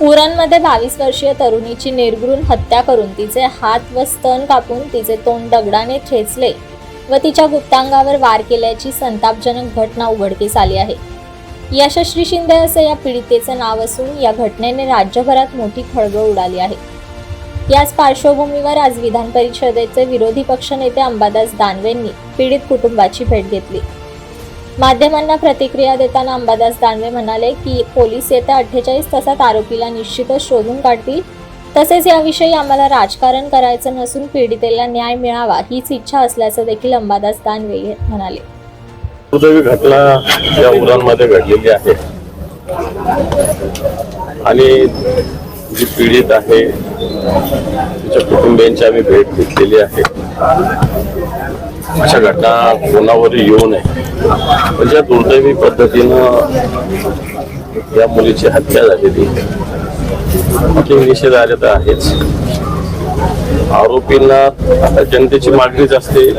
उरणमध्ये बावीस वर्षीय तरुणीची निर्घृण हत्या करून तिचे हात व स्तन कापून तिचे तोंड दगडाने ठेचले व तिच्या गुप्तांगावर वार केल्याची संतापजनक घटना उघडकीस आली आहे. यशस्वी शिंदे असे या पीडितेचं नाव असून या घटनेने राज्यभरात मोठी खळबळ उडाली आहे. याच पार्श्वभूमीवर आज विधान परिषदेचे विरोधी पक्षनेते अंबादास दानवेंनी पीडित कुटुंबाची भेट घेतली. माध्यमांना प्रतिक्रिया देताना अंबादास दानवे म्हणाले की पोलीस येत्या अठ्ठेचाळीस तासात आरोपीला निश्चितच शोधून काढतील. तसेच याविषयी आम्हाला राजकारण करायचं नसून पीडितेला न्याय मिळावा हीच इच्छा असल्याचं देखील अंबादास दानवे म्हणाले. दुर्दैवी घटना या मुलांमध्ये घडलेली आहे. आणि जी पीडित आहे तिच्या कुटुंबियांची आम्ही भेट घेतलेली आहे. अशा घटना कोणावरही येऊ नये. पण ज्या दुर्दैवी पद्धतीनं या मुलीची हत्या झालेली आपली निषेधार्ह तर आहेच. आरोपींना आता जनतेची मागणीच असते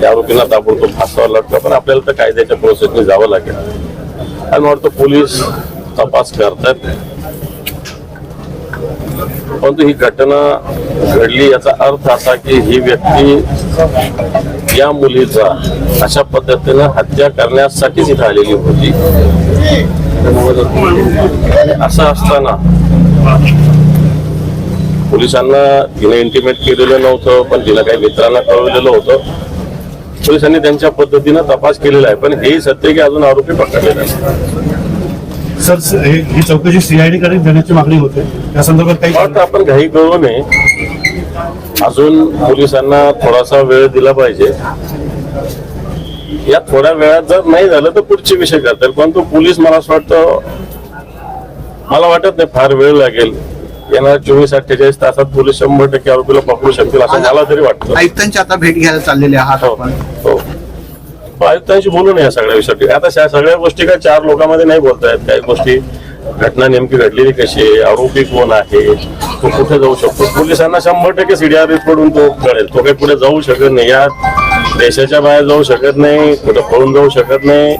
त्या आरोपींना ताबडतोब फासावं लागतं पण आपल्याला तर कायद्याच्या प्रोसेसने जावं लागेल. आणि वाटतं पोलीस तपास करतात. परंतु ही घटना घडली याचा अर्थ असा की ही व्यक्ती या मुलीचा अशा पद्धतीनं हत्या करण्यासाठीच इथं आलेली होती असं असताना पोलिसांना तिने इंटिमेट केलेलं नव्हतं पण तिला काही मित्रांना कळवलेलं होतं. पोलिसांनी त्यांच्या पद्धतीनं तपास केलेला आहे पण हे सत्य की अजून आरोपी पकडलेले नाही सर हे- चौकशी सीआयडी कडे देण्याची मागणी होते. या संदर्भात काही आपण घाई करू नये. अजून पोलिसांना थोडासा वेळ दिला पाहिजे. या थोड्या वेळात जर नाही झालं तर पुढचे विषय करतील परंतु पोलीस मला असं वाटतं मला वाटत नाही फार वेळ लागेल. येणार चोवीस अठ्ठेचाळीस तासात पोलीस शंभर टक्के आरोपीला पकडू शकतील असं मला तरी वाटतं. आयुक्तांची आता भेट घ्यायला चाललेले आहात हो हो. आयुक्तांशी बोलू नये या सगळ्या विषयासाठी आता सगळ्या गोष्टी काय चार लोकांमध्ये नाही बोलतायत काही गोष्टी घटना नेमकी घडलेली कशी आहे? आरोपी कोण आहे? तो कुठे जाऊ शकतो? पोलिसांना शंभर टक्के सीडीआरकडून तो कळेल. तो काही पुढे जाऊ शकत नाही. या देशाच्या बाहेर जाऊ शकत नाही कुठे पळून जाऊ शकत नाही.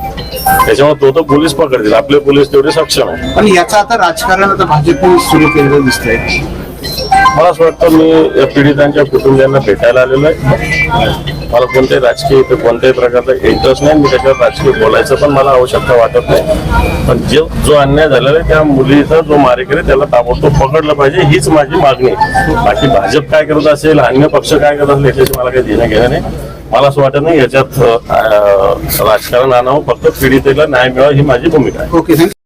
त्याच्यामुळे तो तर पोलीस पकडतील. आपले पोलीस तेवढे सक्षम आहे पण याचं आता राजकारण आता भाजपने सुरू केलेलं दिसतंय. मला असं वाटतं मी या पीडितांच्या कुटुंबियांना भेटायला आलेलो आहे. मला कोणत्याही राजकीय इथे कोणत्याही प्रकारचा इंटरेस्ट नाही. मी त्याच्यावर राजकीय बोलायचं पण मला आवश्यकता वाटत नाही. पण जे जो अन्याय झालेला आहे त्या मुलीचा जो मारेकरी आहे, त्याला ताबडतोब पकडलं पाहिजे हीच माझी मागणी आहे. बाकी भाजप काय करत असेल अन्य पक्ष काय करत असेल याच्याशी मला काही देणं घेणं नाही. मला असं वाटत नाही याच्यात राजकारण आणावं फक्त पीडितेला न्याय मिळावा ही माझी भूमिका आहे. ओके